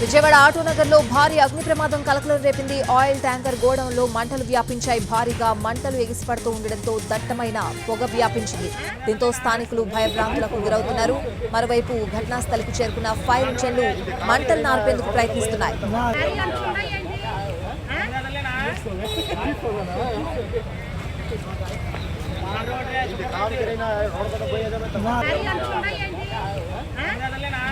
విజయవాడ ఆటోనగర్లో భారీ అగ్ని ప్రమాదం కలకలం రేపింది. ఆయిల్ ట్యాంకర్ గోడౌన్లో మంటలు వ్యాపించాయి. భారీగా మంటలు ఎగిసిపడుతూ ఉండడంతో దట్టమైన పొగ వ్యాపించింది. దీంతో స్థానికులు భయభ్రాంతులకు గురవుతున్నారు. మరోవైపు ఘటనా స్థలికి చేరుకున్న ఫైర్ ఇంజన్లు మంటలు నార్పేందుకు ప్రయత్నిస్తున్నాయి.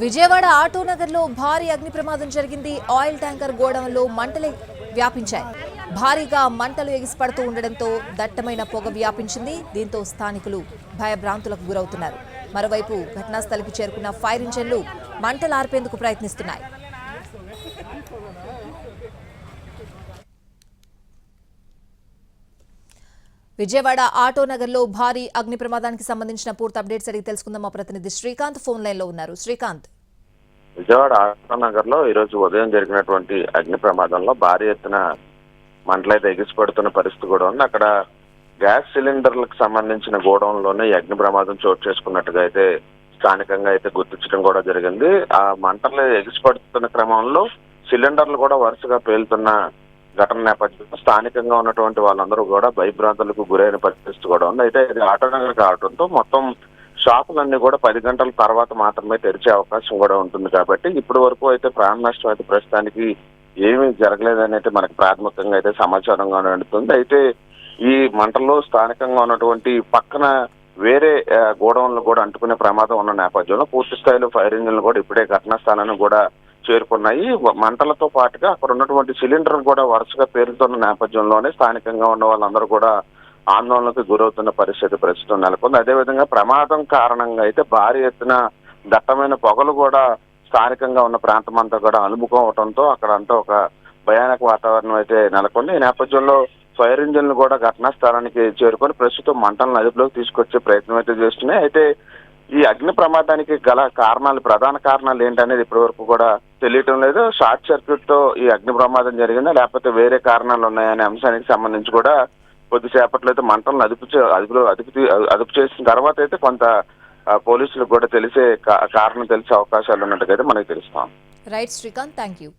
విజయవాడ ఆటోనగర్లో భారీ అగ్ని ప్రమాదం జరిగింది. ఆయిల్ ట్యాంకర్ గోడౌన్లో మంటలు వ్యాపించాయి. భారీగా మంటలు ఎగిసిపడుతూ ఉండడంతో దట్టమైన పొగ వ్యాపించింది. దీంతో స్థానికులు భయభ్రాంతులకు గురవుతున్నారు. మరోవైపు ఘటనాస్థలికి చేరుకున్న ఫైర్ ఇంజన్లు మంటలు ఆర్పేందుకు ప్రయత్నిస్తున్నాయి. విజయవాడ ఆటోనగర్లో భారీ అగ్ని ప్రమాదానికి సంబంధించిన పూర్తి అప్డేట్స్ అడిగి తెలుసుకుందాం. మా ప్రతినిధి శ్రీకాంత్ ఫోన్ లైన్లో ఉన్నారు. శ్రీకాంత్. విజయవాడ ఆటోనగర్లో ఈరోజు ఉదయం జరిగినటువంటి అగ్ని ప్రమాదంలో భారీ ఎత్తున మంటలైతే ఎగిసిపడుతున్న పరిస్థితి కూడా ఉంది. అక్కడ గ్యాస్ సిలిండర్లకు సంబంధించిన గోడౌన్లోనే అగ్ని ప్రమాదం చోటు చేసుకున్నట్టుగా అయితే స్థానికంగా అయితే గుర్తించడం కూడా జరిగింది. ఆ మంటలు ఎగిసిపడుతున్న క్రమంలో సిలిండర్లు కూడా వరుసగా పేలుతున్న ఘటన నేపథ్యంలో స్థానికంగా ఉన్నటువంటి వాళ్ళందరూ కూడా భయభ్రాంతులకు గురైన పరిస్థితి కూడా ఉంది. అయితే ఇది ఆటోనగర్ కావడంతో మొత్తం షాపులన్నీ కూడా పది గంటల తర్వాత మాత్రమే తెరిచే అవకాశం కూడా ఉంటుంది కాబట్టి ఇప్పటి వరకు అయితే ప్రాణ నష్టం అయితే ప్రస్తుతానికి ఏమీ జరగలేదని అయితే మనకు ప్రాథమికంగా అయితే సమాచారంగా నడుతుంది అయితే ఈ మంటల్లో స్థానికంగా ఉన్నటువంటి పక్కన వేరే గోడౌన్లు కూడా అంటుకునే ప్రమాదం ఉన్న నేపథ్యంలో పూర్తి స్థాయిలో ఫైర్ ఇంజిన్లు కూడా ఇప్పుడే ఘటనా స్థానాన్ని కూడా చేరుకున్నాయి. మంటలతో పాటుగా అక్కడ ఉన్నటువంటి సిలిండర్ కూడా వరుసగా పేరుతున్న నేపథ్యంలోనే స్థానికంగా ఉన్న వాళ్ళందరూ కూడా ఆందోళనకు గురవుతున్న పరిస్థితి ప్రస్తుతం నెలకొంది. అదేవిధంగా ప్రమాదం కారణంగా అయితే భారీ ఎత్తున దట్టమైన పొగలు కూడా స్థానికంగా ఉన్న ప్రాంతం అంతా కూడా అలుముకోవడంతో అక్కడ అంతా ఒక భయానక వాతావరణం అయితే నెలకొంది. ఈ నేపథ్యంలో ఫైర్ ఇంజిన్లు కూడా ఘటనా స్థలానికి చేరుకొని ప్రస్తుతం మంటలను అదుపులోకి తీసుకొచ్చే ప్రయత్నం అయితే చేస్తున్నాయి. అయితే ఈ అగ్ని ప్రమాదానికి గల కారణాలు ప్రధాన కారణాలు ఏంటనేది ఇప్పటి వరకు కూడా తెలియటం లేదు. షార్ట్ సర్క్యూట్తో ఈ అగ్ని ప్రమాదం జరిగిందా లేకపోతే వేరే కారణాలు ఉన్నాయనే అంశానికి సంబంధించి కూడా కొద్దిసేపట్లో అయితే మంటలను అదుపు చే- అదుపులో అదుపు అదుపు చేసిన తర్వాత అయితే కొంత పోలీసులకు కూడా తెలిసే కారణం తెలిసే అవకాశాలు ఉన్నట్టుగా అయితే మనకి తెలుస్తాం రైట్ శ్రీకాంత్ థ్యాంక్ యూ